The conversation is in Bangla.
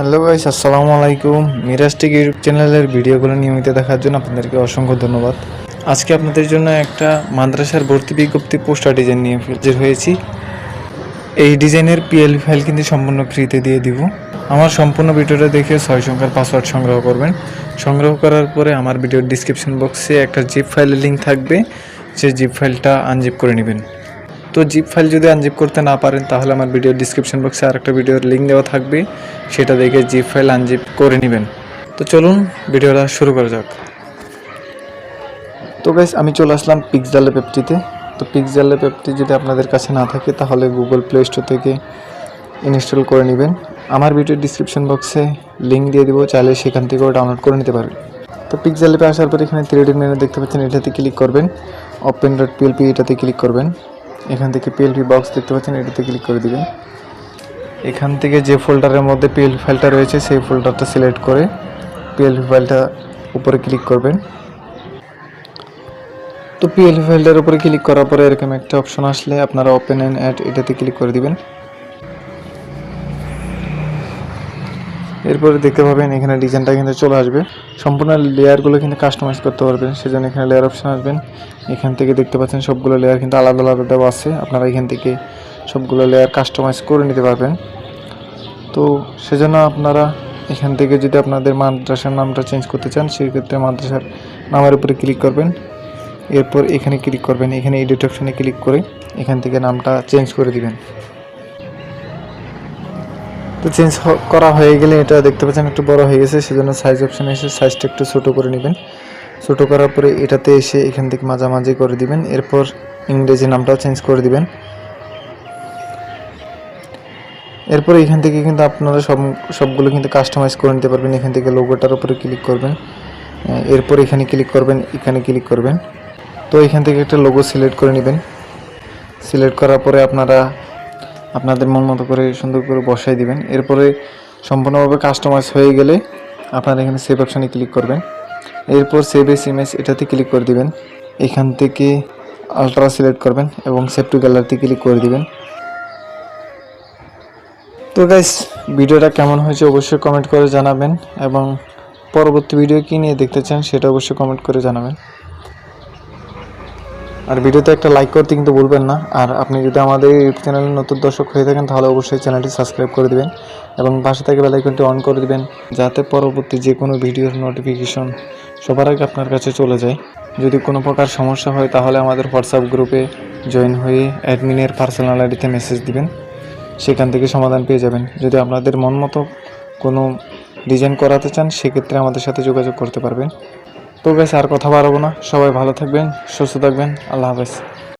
হ্যালো গাইস আসসালামু আলাইকুম। মিরাজ টেক ইউটিউব চ্যানেলের ভিডিওগুলো নিয়মিত দেখার জন্য আপনাদেরকে অসংখ্য ধন্যবাদ। আজকে আপনাদের জন্য একটা মাদ্রাসার ভর্তি বিজ্ঞপ্তি পোস্টার ডিজাইন নিয়ে হাজির হয়েছি। এই ডিজাইনের পিএল ফাইল কিন্তু সম্পূর্ণ ফ্রিতে দিয়ে দিব। আমার সম্পূর্ণ ভিডিওটা দেখে ছয় সংখ্যার পাসওয়ার্ড সংগ্রহ করবেন। সংগ্রহ করার পরে আমার ভিডিওর ডিসক্রিপশন বক্সে একটা জিপ ফাইলের লিঙ্ক থাকবে। সেই জিপ ফাইলটা আনজিপ করে নেবেন। তো জিপ ফাইল যদি আনজিপ করতে না পারেন, তাহলে আমার ভিডিওর ডিসক্রিপশন বক্সে আরেকটা ভিডিওর লিঙ্ক দেওয়া থাকবে। সেটা দেখে জিপ ফাইল আনজিপ করে নেবেন। তো চলুন ভিডিওটা শুরু করা যাক। তো গাইস আমি চলে আসলাম পিক্সেল পেপটিতে তো পিক্সেল পেপটি যদি আপনাদের কাছে না থাকে, তাহলে গুগল প্লে স্টোর থেকে ইনস্টল করে নেবেন। আমার ভিডিওর ডিসক্রিপশন বক্সে লিঙ্ক দিয়ে দেবো, চাইলে সেখান থেকেও ডাউনলোড করে নিতে পারবেন। তো পিক্সেল অ্যাপে আসার পর এখানে থ্রি ডি মেনু দেখতে পাচ্ছেন, এটাতে ক্লিক করবেন। ওপেন ডট পিএলপি এটাতে ক্লিক করবেন। এখান থেকে পিএলপি বক্স দেখতে পাচ্ছেন, এটাতে ক্লিক করে দিবেন। এখান থেকে যে ফোল্ডারের মধ্যে পিএলপি ফাইলটা রয়েছে, সেই ফোল্ডারটা সিলেক্ট করে পিএলপি ফাইলটা উপরে ক্লিক করবেন। তো পিএলপি ফাইলটার উপরে ক্লিক করার পরে এরকম একটা অপশন আসলে আপনারা ওপেন অ্যান্ড অ্যাড এটাতে ক্লিক করে দিবেন। এরপরে দেখতে পাবেন এখানে ডিজাইনটা কিন্তু চলে আসবে। সম্পূর্ণ লেয়ারগুলো কিন্তু কাস্টমাইজ করতে পারবেন, সেজন্য এখানে লেয়ার অপশান আসবেন এখান থেকে দেখতে পাচ্ছেন সবগুলো লেয়ার কিন্তু আলাদা আলাদা দেওয়া আছে। আপনারা এখান থেকে সবগুলো লেয়ার কাস্টমাইজ করে নিতে পারবেন। তো সেজন্য আপনারা এখান থেকে যদি আপনাদের মাদ্রাসার নামটা চেঞ্জ করতে চান, সেক্ষেত্রে মাদ্রাসার নামের উপরে ক্লিক করবেন। এরপর এখানে ক্লিক করবেন, এখানে এডিট অপশানে ক্লিক করে এখান থেকে নামটা চেঞ্জ করে দিবেন। তো চেঞ্জ করা হয়ে গেলে এটা দেখতে পাচ্ছেন একটু বড় হয়ে গেছে, সেজন্য সাইজ অপশানে এসে সাইজটা একটু ছোটো করে নেবেন। ছোটো করার পরে এটাতে এসে এখান থেকে মাঝামাঝি করে দিবেন। এরপর ইংরেজি নামটাও চেঞ্জ করে দিবেন। এরপর এখান থেকে কিন্তু আপনারা সব, সবগুলো কিন্তু কাস্টমাইজ করে নিতে পারবেন। এখান থেকে লোগোটার উপরে ক্লিক করবেন। এরপর এখানে ক্লিক করবেন, এখানে ক্লিক করবেন। তো এখান থেকে একটা লোগো সিলেক্ট করে নেবেন। সিলেক্ট করার পরে আপনারা আপনাদের মন মতো করে, সুন্দর করে বসাই দিবেন। এরপরে সম্পূর্ণভাবে কাস্টমাইজ হয়ে গেলে আপনারা এখানে সেভ অপশানে ক্লিক করবেন। এরপর সেভ এস ইমেজ এটাতে ক্লিক করে দিবেন। এখান থেকে আলট্রা সিলেক্ট করবেন এবং সেভ টু গ্যালারিতে ক্লিক করে দিবেন। তো গাইস ভিডিওটা কেমন হয়েছে অবশ্যই কমেন্ট করে জানাবেন এবং পরবর্তী ভিডিও কী নিয়ে দেখতে চান সেটা অবশ্যই কমেন্ট করে জানাবেন। আর ভিডিওতে একটা লাইক করতে কিন্তু ভুলবেন না। আর আপনি যদি আমাদের ইউটিউব চ্যানেলের নতুন দর্শক হয়ে থাকেন, তাহলে অবশ্যই চ্যানেলটি সাবস্ক্রাইব করে দেবেন এবং পাশে থেকে বেলাইকনটি অন করে দিবেন, যাতে পরবর্তী যে কোনো ভিডিওর নোটিফিকেশন সবার আগে আপনার কাছে চলে যায়। যদি কোনো প্রকার সমস্যা হয়, তাহলে আমাদের হোয়াটসঅ্যাপ গ্রুপে জয়েন হয়ে অ্যাডমিনের পার্সোনাল আইডিতে মেসেজ দিবেন। সেখান থেকে সমাধান পেয়ে যাবেন। যদি আপনাদের মন মতো কোনো ডিজাইন করাতে চান, সেক্ষেত্রে আমাদের সাথে যোগাযোগ করতে পারবেন। তো বেশ আর কথা বাড়াবো না। সবাই ভালো থাকবেন সুস্থ থাকবেন। আল্লাহ হাফেজ।